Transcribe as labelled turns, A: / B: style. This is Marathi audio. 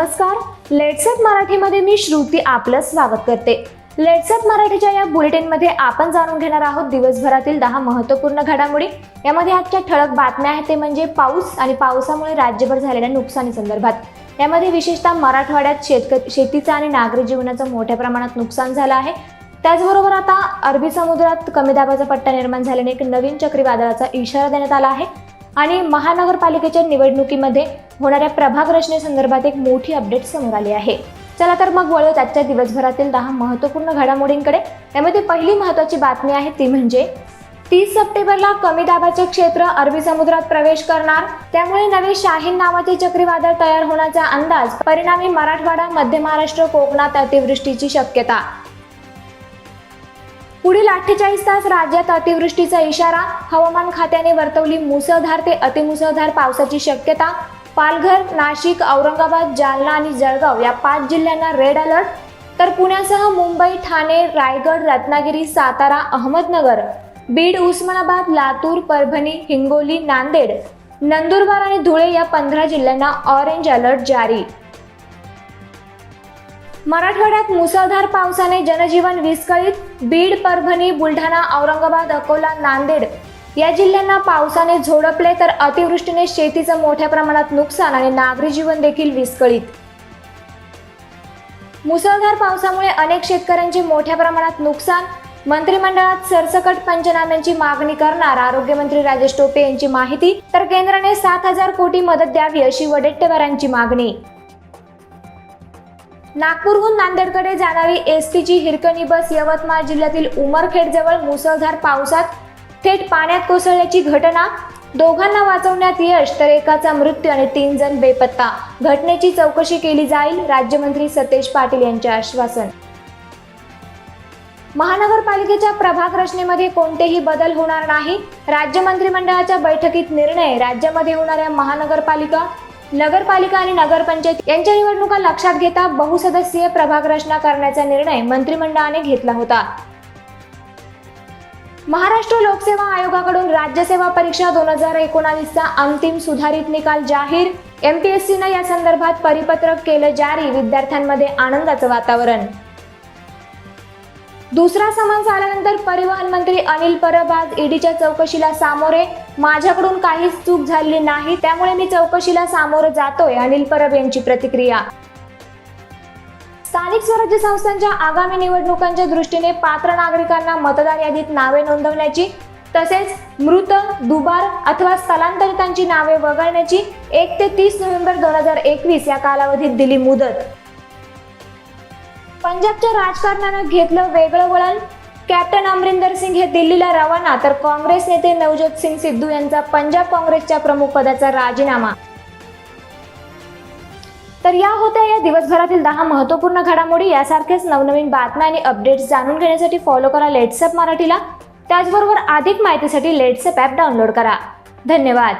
A: नमस्कार. लेट्सअप मराठीमध्ये मी श्रुती आपलं स्वागत करते. लेट्सअप मराठीच्या या बुलेटिनमध्ये आपण जाणून घेणार आहोत दिवसभरातील दहा महत्त्वपूर्ण घडामोडी. यामध्ये आजच्या ठळक बातम्या आहेत ते म्हणजे पाऊस आणि पावसामुळे राज्यभर झालेल्या नुकसानी संदर्भात. यामध्ये विशेषतः मराठवाड्यात शेतक शेतीचं आणि नागरी जीवनाचं मोठ्या प्रमाणात नुकसान झालं आहे. त्याचबरोबर आता अरबी समुद्रात कमी दाबाचा पट्टा निर्माण झाल्याने एक नवीन चक्रीवादळाचा इशारा देण्यात आला आहे. आणि महानगरपालिकेच्या निवडणुकीमध्ये होणाऱ्या प्रभाग रचनेसंदर्भात एक मोठी अपडेट समोर आली आहे. चला तर मग वळूयात आजच्या दिवसभरातील दहा महत्त्वपूर्ण घडामोडींकडे. त्यामध्ये पहिली महत्त्वाची बातमी आहे ती म्हणजे तीस सप्टेंबरला कमी दाबाचे क्षेत्र अरबी समुद्रात प्रवेश करणार त्यामुळे नवे शाहीन नावाचे चक्रीवादळ तयार होण्याचा अंदाज परिणामी मराठवाडा मध्य महाराष्ट्र कोकणात अतिवृष्टीची शक्यता. पुढील अठ्ठेचाळीस तास राज्यात अतिवृष्टीचा इशारा हवामान खात्याने वर्तवली मुसळधार ते अतिमुसळधार पावसाची शक्यता पालघर नाशिक औरंगाबाद जालना आणि जळगाव या पाच जिल्ह्यांना रेड अलर्ट. तर पुण्यासह मुंबई ठाणे रायगड रत्नागिरी सातारा अहमदनगर बीड उस्मानाबाद लातूर परभणी हिंगोली नांदेड नंदुरबार आणि धुळे या पंधरा जिल्ह्यांना ऑरेंज अलर्ट जारी. मराठवाड्यात मुसळधार पावसाने जनजीवन विस्कळीत बीड परभणी बुलढाणा औरंगाबाद अकोला नांदेड या जिल्ह्यांना पावसाने झोडपले तर अतिवृष्टीने शेतीचं मोठ्या प्रमाणात नुकसान आणि नागरी जीवन देखील विस्कळीत. मुसळधार पावसामुळे अनेक शेतकऱ्यांचे मोठ्या प्रमाणात नुकसान. मंत्रिमंडळात सरसकट पंचनाम्यांची मागणी करणार आरोग्यमंत्री राजेश टोपे यांची माहिती तर केंद्राने सात हजार कोटी मदत द्यावी अशी वडेट्टेवारांची मागणी. नागपूरहून नांदेडकडे जाणारी एस टीची हिरकणी बस यवतमाळ जिल्ह्यातील उमरखेडजवळ मुसळधार पावसात थेट पाण्यात कोसळल्याची घटना दोघांना वाचवण्यात यश तर एकाचा मृत्यू आणि तीन जण बेपत्ता. घटनेची चौकशी केली जाईल राज्यमंत्री सतेज पाटील यांचे आश्वासन. महानगरपालिकेच्या प्रभाग रचनेमध्ये कोणतेही बदल होणार नाही. राज्य मंत्रिमंडळाच्या बैठकीत निर्णय राज्यामध्ये होणाऱ्या महानगरपालिका नगरपालिका आणि नगरपंचायत यांच्या निवडणुका लक्षात घेता बहुसदस्यीय प्रभाग रचना करण्याचा निर्णय मंत्रिमंडळाने घेतला होता. महाराष्ट्र लोकसेवा आयोगाकडून राज्यसेवा परीक्षा दोन हजार एकोणावीसचा अंतिम सुधारित निकाल जाहीर. एमपीएससीनं या संदर्भात परिपत्रक केलं जारी विद्यार्थ्यांमध्ये आनंदाचं वातावरण. दुसरा समन्स आल्यानंतर परिवहन मंत्री अनिल परब आज ईडीच्या चौकशीला सामोरे. माझ्याकडून काहीच चूक झालेली नाही त्यामुळे मी चौकशीला सामोरं जातोय अनिल परब यांची प्रतिक्रिया. स्थानिक स्वराज्य संस्थांच्या आगामी निवडणुकांच्या दृष्टीने पात्र नागरिकांना मतदार यादीत नावे नोंदवण्याची तसेच मृत दुबार अथवा स्थलांतरितांची नावे वगळण्याची एक ते तीस नोव्हेंबर दोन हजार एकवीस या कालावधीत दिली मुदत. पंजाबच्या राजकारणानं घेतलं वेगळं वळण. कॅप्टन अमरिंदर सिंग हे दिल्लीला रवाना तर काँग्रेस नेते नवजोत सिंग सिद्धू यांचा पंजाब काँग्रेसच्या प्रमुख पदाचा राजीनामा. तर या होत्या या दिवसभरातील दहा महत्त्वपूर्ण घडामोडी यासारखेच नवनवीन बातम्या आणि अपडेट्स जाणून घेण्यासाठी फॉलो करा लेट्सअप मराठीला. त्याचबरोबर अधिक माहितीसाठी लेट्सअप ॲप डाउनलोड करा. धन्यवाद.